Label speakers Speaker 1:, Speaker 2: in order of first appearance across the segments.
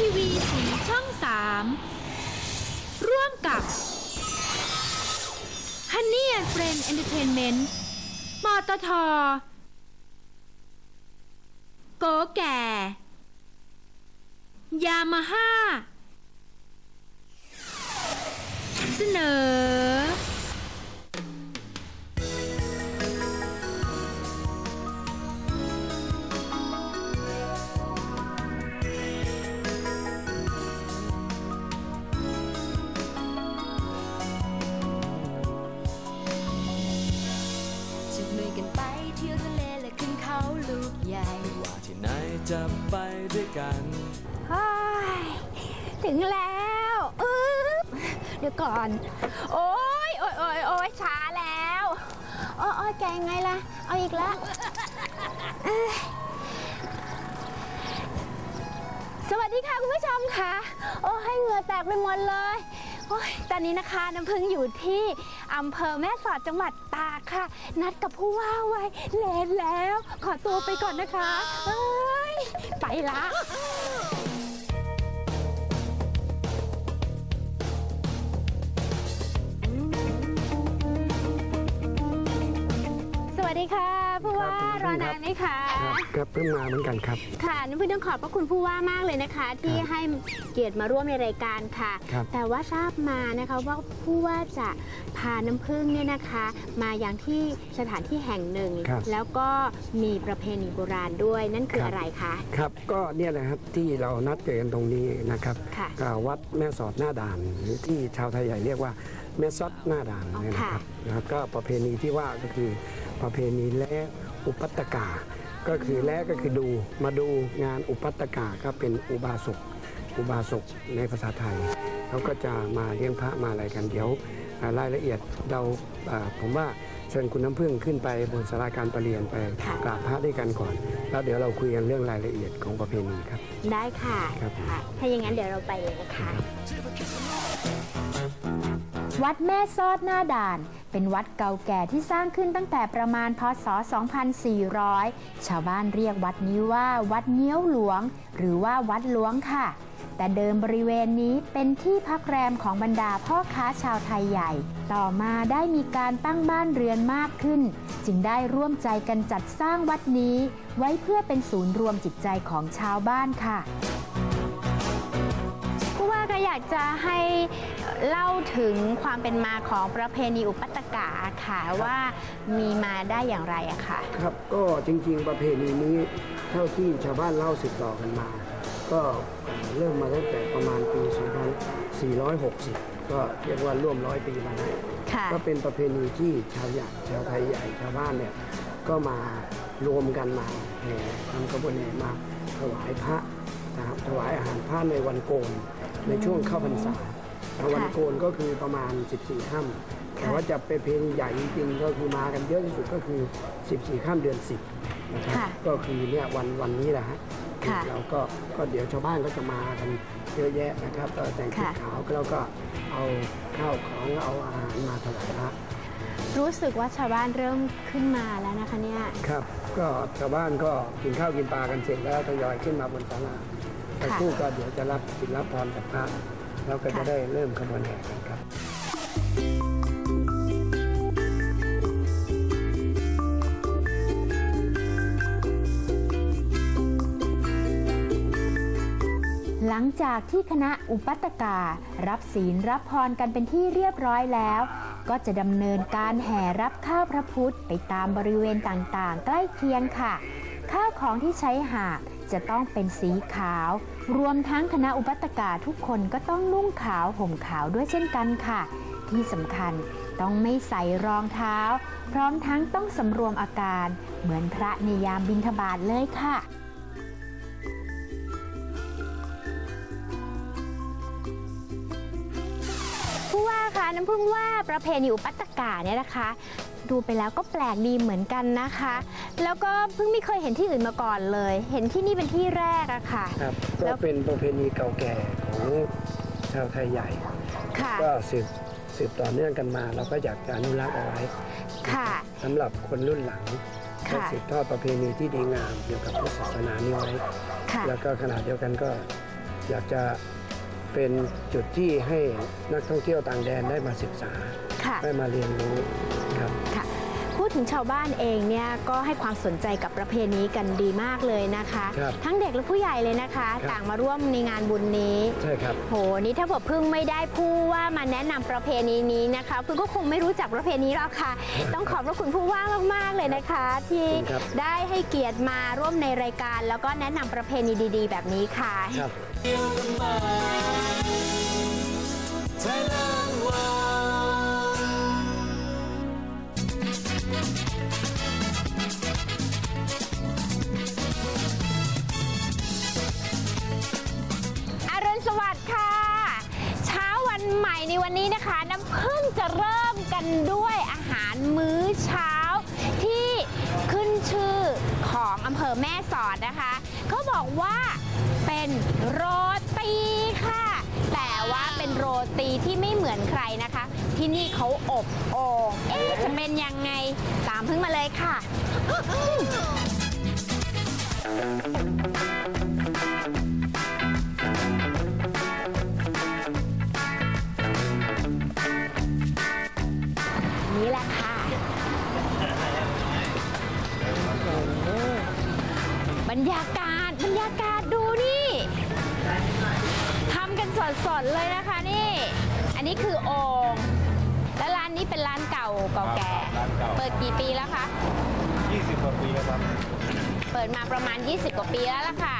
Speaker 1: ทีวีสีช่อง 3 ร่วมกับ Honey and Friend Entertainment ปตทโกแก่ ยามาฮ่า เสนอ
Speaker 2: จะ
Speaker 3: ไปด้วยกัน
Speaker 4: ถึงแล้วเดี๋ยวก่อน โอ้ยโอ้ยโอ้ยโอ้ยช้าแล้วโอ้ยแกยังไงล่ะ เอาอีกแล้วสวัสดีค่ะคุณผู้ชมค่ะ โอ้ยเหงื่อแตกไปหมดเลยโอ้ยตอนนี้นะคะน้ำพึ่งอยู่ที่อำเภอแม่สอดจังหวัดตากค่ะ นัดกับผู้ว่าไว้เลนแล้ว ขอตัวไปก่อนนะคะ ไปละสวัสดีค่ะ
Speaker 5: รับ
Speaker 4: รอนานไหมคะ
Speaker 5: ครับครับเพิ่งมาเหมือนกันครับ
Speaker 4: ค่ะน้ำพึ่งต้องขอบพระคุณผู้ว่ามากเลยนะคะ ที่
Speaker 5: ครับ
Speaker 4: ให้เกียรติมาร่วมในรายการค่ะ
Speaker 5: ครับ
Speaker 4: แต่ว่าทราบมานะคะว่าผู้ว่าจะพาน้ำพึ่งเนี่ยนะคะ มาอย่างที่สถานที่แห่งหนึ่ง
Speaker 5: ครับ
Speaker 4: แล้วก็มีประเพณีโบราณด้วยนั่นคือ
Speaker 5: ครับ
Speaker 4: อะไรคะ
Speaker 5: ครับก็เนี่ยแหละครับที่เรานัดเจอกันตรงนี้นะครับ
Speaker 4: ค่ะ
Speaker 5: ก็วัดแม่สอดหน้าด่านหรือที่ชาวไทยใหญ่เรียกว่าแม่ซอดหน้าด่าน
Speaker 4: อ๋อ
Speaker 5: เนี่ยนะครับแล้วก็ประเพณีที่ว่าก็คือประเพณีแล้ อุปัตกา ก็คือแล้ก็คือดูมาดูงานอุปัตกาก็เป็นอุบาสกอุบาสกในภาษาไทยเขาก็จะมาเลี้ยงพระมาอะไรกันเดี๋ยวรายละเอียดเราผมว่าเชิญคุณน้ำพึ่งขึ้นไปบนสาราการประเรียนไปกราบพระด้วยกันก่อน แล้วเดี๋ยวเราคุยกันเรื่องรายละเอียดของประเพณีครับ
Speaker 4: ได้ค่ะ ถ้าอย่างนั้นเดี๋ยวเราไปเลยนะคะ
Speaker 6: วัดแม่ซอดหน้าด่าน เป็นวัดเก่าแก่ที่สร้างขึ้นตั้งแต่ประมาณพศ 2400 ชาวบ้านเรียกวัดนี้ว่าวัดเงี้ยวหลวง หรือว่าวัดหลวงค่ะ แต่เดิมบริเวณนี้เป็นที่พักแรมของบรรดาพ่อค้าชาวไทยใหญ่ ต่อมาได้มีการตั้งบ้านเรือนมากขึ้น จึงได้ร่วมใจกันจัดสร้างวัดนี้ ไว้เพื่อเป็นศูนย์รวมจิตใจของชาวบ้านค่ะา
Speaker 4: ก็อยากจะให้เล่าถึงความเป็นมาของประเพณีอุปัตตกาค่ะว่ามีมาได้อย่างไรอะค่ะ
Speaker 5: ครับก็จริงๆประเพณีนี้เท่าที่ชาวบ้านเล่าสืบต่อกันมา ก็เอ่อเริ่มมาตั้งแต่ประมาณปี 2460 ก็เรียกว่าร่วมร้อยปีมาแล้ว
Speaker 4: ค่ะ
Speaker 5: ก็เป็นประเพณีที่ชาวใหญ่ชาวไทยใหญ่ชาวบ้านเนี่ยก็มารวมกันมาแห่ทำกระบวนแห่มาถวายพระนะครับถวายอาหารพระในวันโกน ในช่วงเข้าพรรษาวันโกนก็คือประมาณ 14ค่ำแต่ว่าจะเป็นเพลงใหญ่จริงๆก็คือมากันเยอะที่สุดก็คือ 14ค่ำเดือน 10นะครับ
Speaker 4: ค่ะ
Speaker 5: ก็คือเนี่ยวันวันนี้แหละฮะ
Speaker 4: ค่ะ
Speaker 5: เราก็ก็เดี๋ยวชาวบ้านก็จะมากันเยอะแยะนะครับก็แต่งชุด
Speaker 4: ค่ะ
Speaker 5: ขาวแล้วก็เอาข้าวของเอาอาหารมาถวายพระ
Speaker 4: รู้สึกว่าชาวบ้านเริ่มขึ้นมาแล้วนะคะเนี่ย
Speaker 5: ครับ ก็ชาวบ้านก็กินข้าวกินปลากันเสร็จแล้วทยอยขึ้นมาบนศาลา แต่
Speaker 4: ค่ะ
Speaker 5: คู่ก็เดี๋ยวจะรับสินรับพรจากพระแล้วก็จะ
Speaker 4: ค่ะ
Speaker 5: ได้เริ่มขบวนแห่กันครับ
Speaker 6: หลังจากที่คณะอุปัตตกา รับศีลรับพรกันเป็นที่เรียบร้อยแล้ว ก็จะดำเนินการแห่รับข้าวพระพุทธ ไปตามบริเวณต่างๆ ใกล้เคียงค่ะ ข้าวของที่ใช้หาบ จะต้องเป็นสีขาว รวมทั้งคณะอุปัตตกาทุกคนก็ต้องนุ่งขาวห่มขาวด้วยเช่นกันค่ะ ที่สำคัญต้องไม่ใส่รองเท้า พร้อมทั้งต้องสำรวมอาการ เหมือนพระในยามบิณฑบาตเลยค่ะ
Speaker 4: ผู้ว่าคะน้ำพึ่งว่าประเพณีอุปัตตกาเนี่ยนะคะ ดูไปแล้วก็แปลกดีเหมือนกันนะคะ แล้วก็เพิ่งไม่เคยเห็นที่อื่นมาก่อนเลย เห็นที่นี่เป็นที่แรกอะค่ะ
Speaker 5: ครับ
Speaker 4: แล้
Speaker 5: ก็
Speaker 4: ว
Speaker 5: เป็นประเพณีเก่าแก่ของชาวไทยใหญ่
Speaker 4: ค่ะ
Speaker 5: ก็สืบสืบต่อเนื่องกันมา เราก็อยากจะอนุรักษ์เอาไว้
Speaker 4: ค่ะ
Speaker 5: สำหรับคนรุ่นหลัง
Speaker 4: ค่ะ
Speaker 5: ให้สืบทอดประเพณีที่ดีงามเกี่ยวกับพุทธศาสนานี้ไว้
Speaker 4: ค่ะ
Speaker 5: แล้วก็ขณะเดียวกันก็อยากจะเป็นจุดที่ให้นักท่องเที่ยวต่างแดนได้มาศึกษา
Speaker 4: ค่ะ
Speaker 5: ได้มาเรียนรู้ครับ
Speaker 4: ค่ะพู ดถึงชาวบ้านเองเนี่ยก็ให้ความสนใจกับประเพณีกันดีมากเลยนะคะ
Speaker 5: ครับ
Speaker 4: ทั้งเด็กและผู้ใหญ่เลยนะคะ
Speaker 5: ครับ
Speaker 4: ต่างมาร่วมในงานบุญนี้
Speaker 5: ใช่ครับ
Speaker 4: โห นี่ถ้าผมพึ่งไม่ได้ผู้ว่ามาแนะนำประเพณีนี้นะคะพึ่งก็คงไม่รู้จักประเพณีหรอกค่ะ ต้องขอบพระคุณผู้ว่ามาก ๆ เลยนะคะ ที่
Speaker 5: ขอบคุณครับ
Speaker 4: ได้ให้เกียรติมาร่วมในรายการ แล้วก็แนะนำประเพณีดี ๆ แบบนี้ค่ะ
Speaker 5: ครับ
Speaker 3: Thailand
Speaker 4: ใหม่ในวันนี้นะคะ น้ำพึ่งจะเริ่มกันด้วยอาหารมื้อเช้า ที่ขึ้นชื่อของอำเภอแม่สอดนะคะเขาบอกว่าเป็นโรตีค่ะ แต่ว่าเป็นโรตีที่ไม่เหมือนใครนะคะ ที่นี่เขาอบโอ่งเอ๊ะจะเป็นยังไงตามพึ่งมาเลยค่ะ บรรยากาศบรรยากาศดูนี่ทำกันสดๆเลยนะคะนี่ อันนี้คือโอ่งและร้านนี้เป็นร้านเก่าเก่าแก่เปิดกี่ปีแล้วคะ
Speaker 7: 20กว่าปีแล้วครับ
Speaker 4: เปิดมาประมาณ 20 กว่าปีแล้วล่ะค่ะ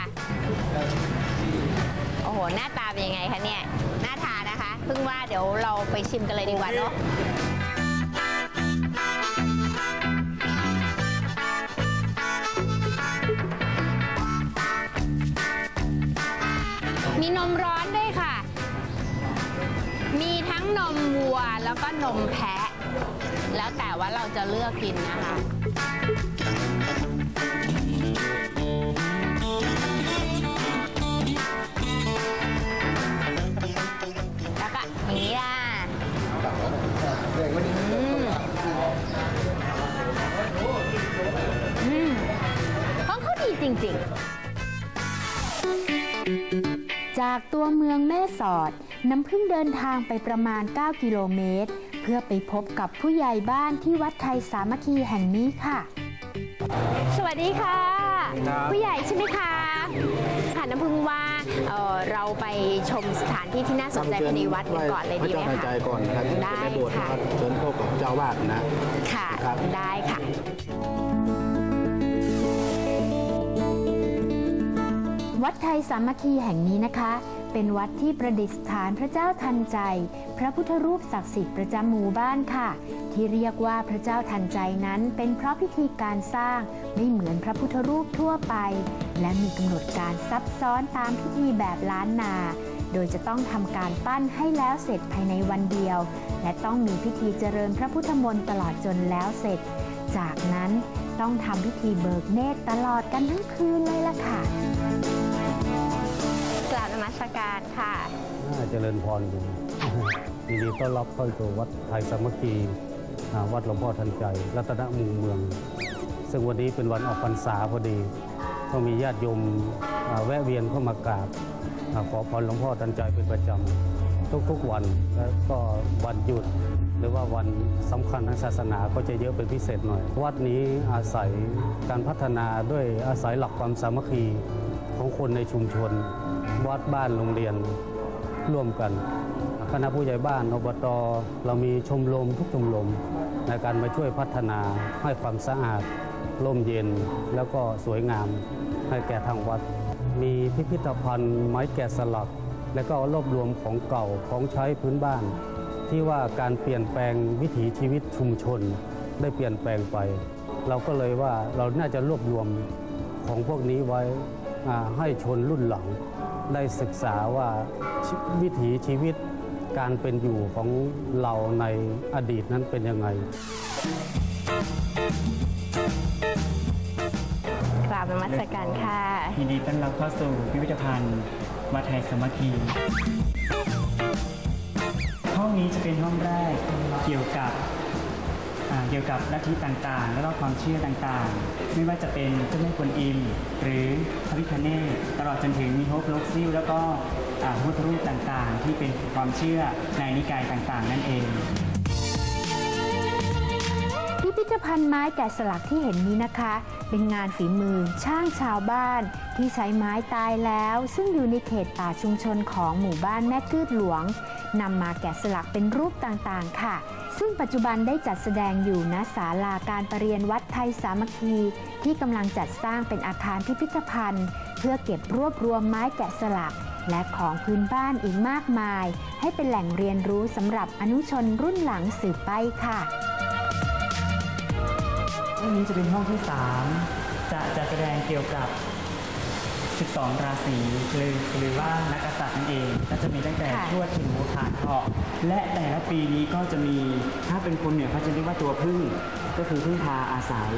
Speaker 4: โอ้โห หน้าตาเป็นยังไงคะเนี่ย น่าทานนะคะ เพิ่งว่าเดี๋ยวเราไปชิมกันเลยดีกว่าเนาะ แล้วก็นมแพะ แล้วแต่ว่าเราจะเลือกกินนะคะ แล้วก็อย่างนี้ล่ะอืมอืมของเขาดีจริงๆ
Speaker 6: จากตัวเมืองแม่สอด น้ำพึ่งเดินทางไปประมาณ 9 กิโลเมตร เพื่อไปพบกับผู้ใหญ่บ้านที่วัดไทยสามัคคีแห่งนี้ค่ะ
Speaker 4: สวัสดีค่ะ ผู้ใหญ่ใช่ไหมคะค่ะน้ำพึ่งว่าเอ่อเราไปชมสถานที่ที่น่าสนใจภายในวัดกันก่อนเลยดีไหม
Speaker 8: พระเจ้าทัน
Speaker 4: คะ
Speaker 8: ใจก่อนครับ
Speaker 4: ได้
Speaker 8: ในโบสถ์
Speaker 4: ค่ะ
Speaker 8: นะครับเชิญพบกับเจ้าวาดนะ
Speaker 4: ค่ะ
Speaker 8: ครับ
Speaker 4: ได้ค่ะ
Speaker 6: วัดไทยสามัคคีแห่งนี้นะคะ เป็นวัดที่ประดิษฐานพระเจ้าทันใจ พระพุทธรูปศักดิ์สิทธิ์ประจำหมู่บ้านค่ะ ที่เรียกว่าพระเจ้าทันใจนั้นเป็นเพราะพิธีการสร้างไม่เหมือนพระพุทธรูปทั่วไป และมีกำหนดการซับซ้อนตามพิธีแบบล้านนา โดยจะต้องทำการปั้นให้แล้วเสร็จภายในวันเดียว และต้องมีพิธีเจริญพระพุทธมนต์ตลอดจนแล้วเสร็จ จากนั้นต้องทำพิธีเบิกเนตรตลอดกันทั้งคืนเลยล่ะค่ะ
Speaker 4: สการค่ะ
Speaker 7: น่าเจริญพรอยู่ยินดีต้อนรับเข้าสู่วัดไทยสามัคคีวัดหลวงพ่อทันใจ รัตนมุงเมือง ซึ่งวันนี้เป็นวันออกพรรษาพอดี ก็มีญาติโยมแวะเวียนเข้ามากราบขอพรหลวงพ่อทันใจเป็นประจำทุกๆวันแล้วก็วันหยุดหรือว่าวันสำคัญทางศาสนาก็จะเยอะเป็นพิเศษหน่อย วัดนี้อาศัยการพัฒนาด้วยอาศัยหลักความสามัคคีของคนในชุมชน วัดบ้านโรงเรียนร่วมกันคณะผู้ใหญ่บ้านอบตเรามีชมรมทุกชมรมในการมาช่วยพัฒนาให้ความสะอาดร่มเย็นแล้วก็สวยงามให้แก่ทางวัด มีพิพิธภัณฑ์ไม้แกะสลัก และก็รวบรวมของเก่าของใช้พื้นบ้าน ที่ว่าการเปลี่ยนแปลงวิถีชีวิตชุมชน ได้เปลี่ยนแปลงไป เราก็เลยว่าเราน่าจะรวบรวมของพวกนี้ไว้ให้ชนรุ่นหลัง ได้ศึกษาว่าชีวิถีชีวิตการเป็นอยู่ของเราในอดีตนั้นเป็นยังไง
Speaker 4: กราบนมัสการค่ะ
Speaker 9: ยินดีต้อนรับเข้าสู่พิพิธภัณฑ์วัดไทยสามัคคีห้องนี้จะเป็นห้องแรกเกี่ยวกับอ่า เกี่ยวกับลัทธิต่างๆ แล้วก็ความเชื่อต่างๆ ไม่ว่าจะเป็นเจ้าแม่กวนอิม หรือพระพิคเนศตลอดจนถึงมีโฮปโลกซิลแล้วก็พุทธรูปต่างๆ ที่เป็นความเชื่อในนิกายต่างๆ นั่นเอง
Speaker 6: พิพิธภัณฑ์ไม้แกะสลักที่เห็นนี้นะคะ เป็นงานฝีมือช่างชาวบ้าน ที่ใช้ไม้ตายแล้ว ซึ่งอยู่ในเขตป่าชุมชนของหมู่บ้านแม่กืดหลวงนำมาแกะสลักเป็นรูปต่างๆ ค่ะ ซึ่งปัจจุบันได้จัดแสดงอยู่ณศาลาการประเรียนวัดไทยสามัคคี ที่กำลังจัดสร้างเป็นอาคารพิพิธภัณฑ์ เพื่อเก็บรวบรวมไม้แกะสลัก และของพื้นบ้านอีกมากมาย ให้เป็นแหล่งเรียนรู้สำหรับอนุชนรุ่นหลังสืบไปค่ะ
Speaker 9: ห้องนี้จะเป็นห้องที่ 3 จะจะแสดงเกี่ยวกับ 12 ราศีหรือหรือว่านักกษัตริย์นั่นเอง ก็จะมีตั้งแต่
Speaker 6: ค่ะ
Speaker 9: ทวดถึงหัวขาดเถาะและแต่ละปีนี้ก็จะมีถ้าเป็นคนเหนือเขาจะเรียกว่าตัวพึ่ง ก็คือพึ่งพาอาศัย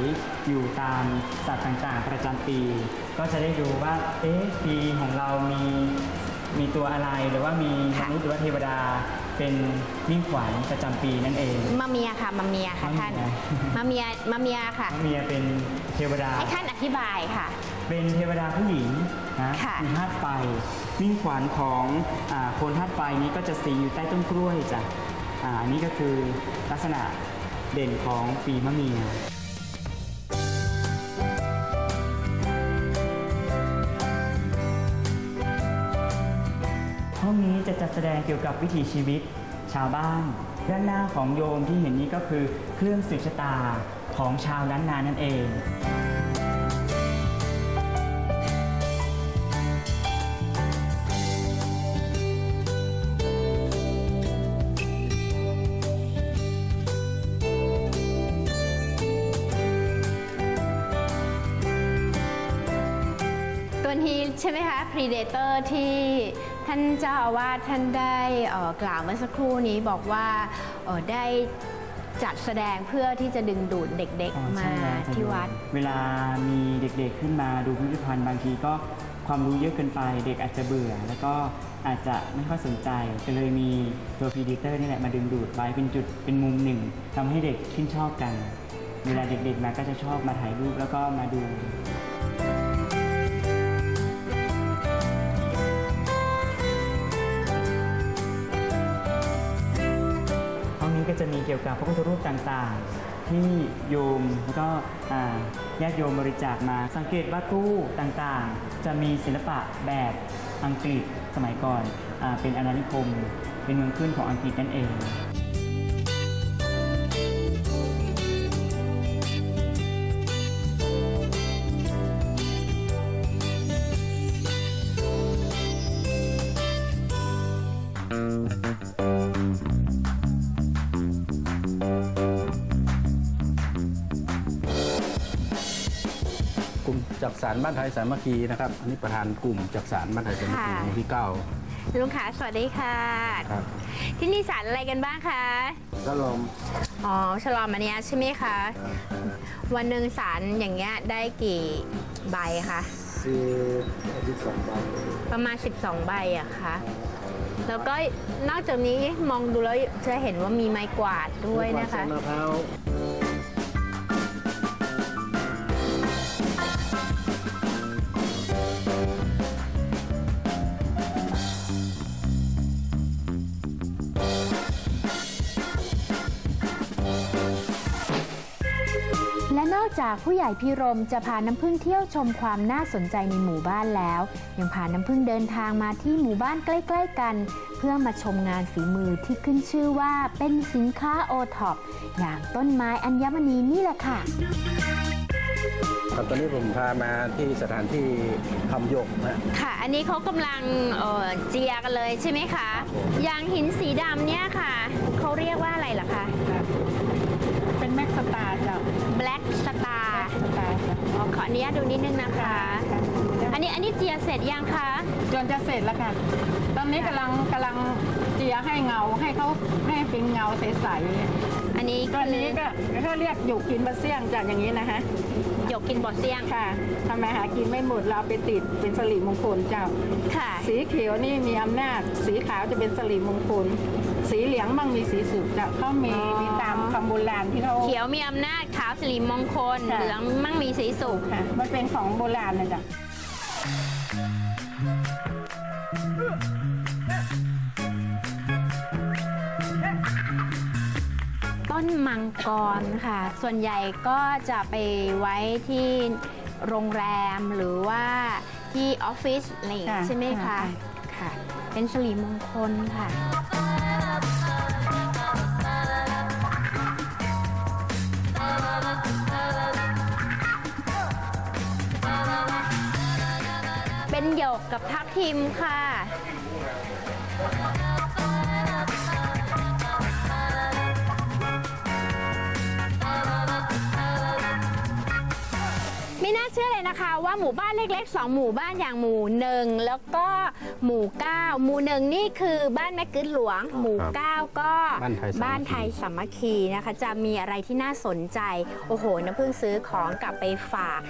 Speaker 9: อยู่ตามสัตว์ต่างๆ ประจำปี ก็จะได้ดูว่าเอ๊ะปีของเรามีมีตัวอะไรหรือว่ามีมนุษย์หรือว่าเทวดาเป็นมิ่งขวัญประจำปีนั่นเอง
Speaker 4: มาเมียค่ะมาเมียค่ะท่าน
Speaker 9: มาเมีย
Speaker 4: มาเมียมาเมียค่ะ
Speaker 9: พระเมียเป็นเทวดา
Speaker 4: ให้ท่านอธิบายค่ะ
Speaker 9: เป็นเทวดาผู้หญิงนะ
Speaker 4: ค่ะ
Speaker 9: มีธาตุไฟมิ่งขวัญของอาคนธาตุไฟนี้ก็จะสิงอยู่ใต้ต้นกล้วยจ้ะอ่าอันนี้ก็คือลักษณะเด่นของปีมะเมีย ห้องนี้จะจัดแสดงเกี่ยวกับวิถีชีวิตชาวบ้าน ด้านหน้าของโยมที่เห็นนี้ก็คือเครื่องสืบชะตาของชาวล้านนานั่นเอง
Speaker 4: ใช่ไหมคะ Predator ที่ท่านเจ้าอาวาสท่านได้เอ่อกล่าวเมื่อสักครู่นี้บอกว่าเอ่อได้จัดแสดงเพื่อที่จะดึงดูดเด็ก
Speaker 9: อ๋อ
Speaker 4: ๆมา
Speaker 9: ใช่แล้ว
Speaker 4: ที่วัด
Speaker 9: เวลามีเด็กๆขึ้นมาดูพิพิธภัณฑ์บางทีก็ความรู้เยอะเกินไป เด็กอาจจะเบื่อ แล้วก็อาจจะไม่ค่อยสนใจก็เลยมีตัวพีดิเตอร์นี่แหละมาดึงดูดไว้เป็นจุดเป็นมุมหนึ่งทำให้เด็กชื่นชอบกัน เวลาเด็กๆมาก็จะชอบมาถ่ายรูปแล้วก็มาดู กับพระพุทธรูปต่างๆ ที่โยมแล้วก็ญาติโยมบริจาคมาสังเกตว่าตู้ต่างๆ จะมีศิลปะแบบอังกฤษสมัยก่อนอเป็นอาณานิคม เป็นเมืองขึ้นของอังกฤษนั่นเอง
Speaker 3: สารบ้านไทยสามัคคีนะครับอันนี้ประธานกลุ่มจักสารบ้านไทยสามัคคี
Speaker 4: ค่ะ
Speaker 3: หมู่ที่เก้า
Speaker 4: ลุงขาสวัสดีค่ะ
Speaker 3: ครับ
Speaker 4: ที่นี่สารอะไรกันบ้างคะ
Speaker 3: ก็ลม
Speaker 4: อ๋อฉลอมอันเนี้ยใช่ไหมคะ วันหนึ่งสารอย่างเงี้ยได้กี่ใบคะ
Speaker 5: คือที่สองใบ
Speaker 4: ประมาณ 12 ใบอะคะแล้วก็นอกจากนี้มองดูแล้วจะเห็นว่ามีไม้กวาดด้วยนะคะ
Speaker 5: มะพร้าว
Speaker 6: และนอกจากผู้ใหญ่พิรมจะพาน้ำพึ่งเที่ยวชมความน่าสนใจในหมู่บ้านแล้ว ยังพาน้ำพึ่งเดินทางมาที่หมู่บ้านใกล้ ๆ กัน เพื่อมาชมงานฝีมือที่ขึ้นชื่อว่าเป็นสินค้าโอท็อปอย่างต้นไม้อัญมณีนี่แหละค่ะ
Speaker 3: ครับตอนนี้ผมพามาที่สถานที่ทำหยกนะ
Speaker 4: ค่ะ อันนี้เขากำลังเอ่อเจียกันเลยใช่ไหมคะอย่างหินสีดำเนี่ยค่ะเขาเรียกว่าอะไรล่ะคะ
Speaker 1: เป็นแม็กสตาร์จ้ะ
Speaker 4: Black Star
Speaker 1: สตาร์จ้ะ
Speaker 4: อ๋อขออนุญาตดูนิดนึงนะคะ อันนี้อันนี้เจียเสร็จยังคะ
Speaker 1: จนจะเสร็จแล้วค่ะ ตอนนี้กำลังกำลังเจียให้เงาให้เขาให้เป็นเงาใส
Speaker 4: อันนี้
Speaker 8: ตัวนี้ก็เขาเรียกหยกกินบะเสี่ยงจากอย่างนี้นะฮะ
Speaker 4: หยกกินบอเซียง
Speaker 8: ค่ะทำไมหากินไม่หมดเราเอาไปติดเป็นสลิมงคลเจ้า
Speaker 4: ค่ะ
Speaker 8: สีเขียวนี่มีอำนาจ สีขาวจะเป็นสลิมงคล สีเหลืองมั่งมีสีสุขจะเขามีมีตามคำโบราณที่เขา
Speaker 4: เขียวมีอำนาจ ขาวสิริมงคล
Speaker 8: ค่ะ
Speaker 4: เหลืองมั่งมีสีสุข
Speaker 8: ค่ะ มันเป็นของโบราณนะจ๊ะ
Speaker 4: ต้นมังกรค่ะ ส่วนใหญ่ก็จะไปไว้ที่โรงแรมหรือว่าที่ออฟฟิศอะไรอย่างงี้
Speaker 8: ค่ะ
Speaker 4: ใช่ไหมคะ
Speaker 8: ค่ะ
Speaker 4: ค่ะ เป็นสิริมงคลค่ะ เป็นหยกกับทับทิมค่ะ เชื่อเลยนะคะว่าหมู่บ้านเล็กๆ 2 หมู่บ้านอย่างหมู่หนึ่งแล้วก็หมู่เก้าหมู่หนึ่งนี่คือบ้านแม่กึดหลวง หมู่เก้าก็
Speaker 3: บ้านไทยสามัคคี
Speaker 4: บ้านไทยสามัคคีนะคะ จะมีอะไรที่น่าสนใจ โอ้โหน้ำพึ่งซื้อของกลับไปฝาก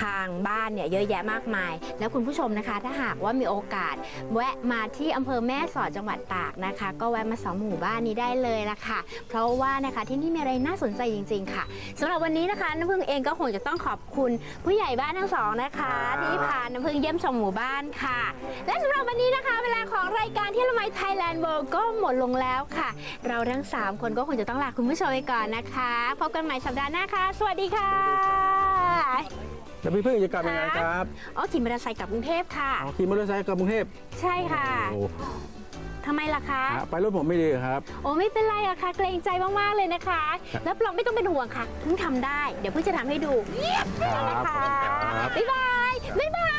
Speaker 4: ทางบ้านเนี่ยเยอะแยะมากมาย แล้วคุณผู้ชมนะคะ ถ้าหากว่ามีโอกาส แวะมาที่อำเภอแม่สอดจังหวัดตากนะคะ ก็แวะมาสองหมู่บ้านนี้ได้เลยละค่ะ เพราะว่านะคะที่นี่มีอะไรน่าสนใจจริง ๆ ค่ะสำหรับวันนี้นะคะน้ำพึ่งเองก็คงจะต้องขอบคุณผู้ใหญ่บ้านทั้งสองนะคะ ที่พาน้ำพึ่งเยี่ยมชมหมู่บ้านค่ะ และสำหรับวันนี้นะคะ เวลาของรายการที่ละไมไทยแลนด์เวิลด์ก็หมดลงแล้วค่ะ เราทั้ง 3 คนก็คงจะต้องลาคุณผู้ชมไปก่อนนะคะ พบกันใหม่สัปดาห์หน้าค่ะ สวัสดีค่ะ
Speaker 3: แล้วพี่พึ่งจะกลับยังไงครับ
Speaker 4: อ๋อขี่มอเตอร์ไซค์กลับกรุงเทพค่ะ
Speaker 3: อ๋อขี่มอเตอร์ไซค์กลับกรุงเทพ
Speaker 4: ใช่ค่ะ
Speaker 3: โอ้
Speaker 4: ทำไมล่ะคะ
Speaker 3: อะไปรถผมไม่ดีครับ
Speaker 4: โอ้ไม่เป็นไรอะค่ะ เกรงใจมาก ๆ เลยนะคะ รับรองไม่ต้องเป็นห่วงค่ะเพิ่งทำได้ เดี๋ยวเพิ่งจะทำให้ดู
Speaker 3: ครับ
Speaker 4: นะคะ
Speaker 3: ขอบคุณครับ
Speaker 4: บ๊ายบาย บ๊ายบาย